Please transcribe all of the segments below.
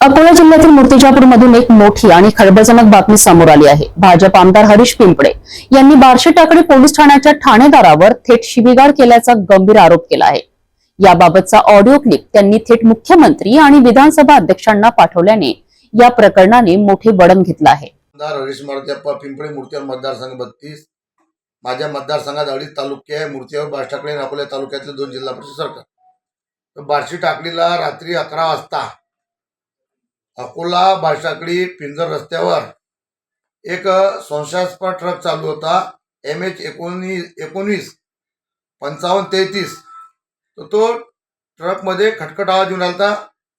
अकोला जिल्ह्यातील मूर्तिजापूरमधून एक मोठी आणि खळबळजनक बातमी समोर आली आहे. भाजप आमदार हरीश पिंपळे यांनी बार्शी टाकडी पोलीस ठाण्याच्या ठाणेदारावर थेट शिवीगाळ केल्याचा गंभीर आरोप केला आहे. याबाबतचा ऑडिओ क्लिप त्यांनी थेट मुख्यमंत्री आणि विधानसभा अध्यक्षांना पाठवल्याने या प्रकरणाने मोठे वळण घेतलं आहे. आमदार हरीश मारुतीप्पा पिंपळे मूर्तीवर मतदारसंघ बत्तीस माझ्या मतदारसंघात अडीच तालुके आहे. मूर्तीवर बारटाकळी आणि अकोला तालुक्यातले दोन जिल्हा परिषद सरकार. बार्शी टाकळीला रात्री अकरा वाजता अकोला बारटाकळी पिंजर रस्त्यावर एक संशयास्पद ट्रक चालू होता. एम एच एकोणीस एकोणीस पंचावन्न तेहतीस. तर तो ट्रकमध्ये खटखट आवाज येऊन आला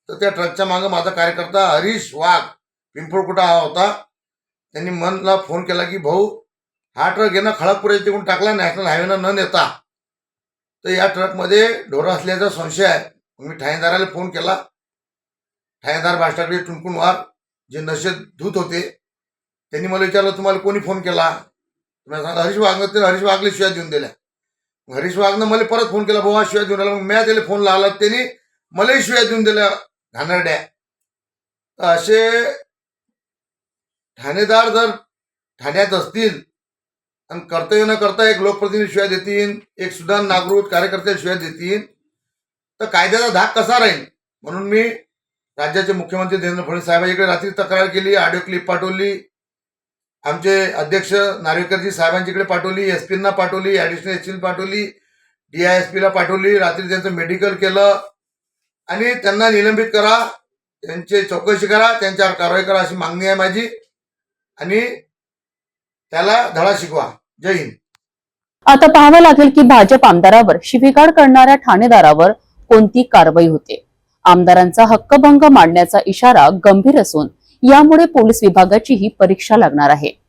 तर त्या ट्रकच्या मागं माझा कार्यकर्ता हरीश वाघ पिंपळकुटा हा होता. त्यांनी मनला फोन केला की भाऊ हा ट्रक येणं खळगपुऱ्याच्या तिकडून टाकला नॅशनल हायवेनं न नेता. तर या ट्रकमध्ये ढोरं असल्याचा संशय आहे. मी ठाणेदाराला फोन केला. ठाणेदार बाष्टाकडे टुनकुनवार जे नशेत धूत होते त्यांनी मला विचारलं तुम्हाला कोणी फोन केला? तुम्ही सांगा हरीश वाघनं ते हरीश वाघले शिवाय देऊन दिल्या. हरीश वाघनं मला परत फोन केला भाऊ शिवाय देऊन आला. मग मी त्याला फोन लावला त्यांनी मलाही शिवाय देऊन दिल्या घाणरड्या. तर असे ठाणेदार जर ठाण्यात असतील आणि कर्तव्य न करता एक लोकप्रतिनिधी शिवाय देतील एक सुधार नागरिक कार्यकर्ते शिवाय देतील तर कायद्याचा धाक कसा राहील? म्हणून मी राज्याचे मुख्यमंत्री देवेंद्र फडणवीस साहेबांकडे रात्री तक्रार केली ऑडिओ क्लिप पाठवली. आमचे अध्यक्ष नार्वेकरजी साहेबांच्याकडे पाठवली एस पींना पाठवली ॲडिशनल एस पाठवली डी आय एस पीला पाठवली रात्री त्यांचं मेडिकल केलं. आणि त्यांना निलंबित करा त्यांची चौकशी करा त्यांच्यावर कारवाई करा अशी मागणी आहे माझी. आणि त्याला धडा शिकवा. जय हिंद. आता पाहावं लागेल की भाजप आमदारावर शिवीगाळ करणाऱ्या ठाणेदारावर कोणती कारवाई होते? आमदारांचा हक्कभंग मांडण्याचा इशारा गंभीर असून यामुळे पोलीस विभागाचीही परीक्षा लागणार आहे.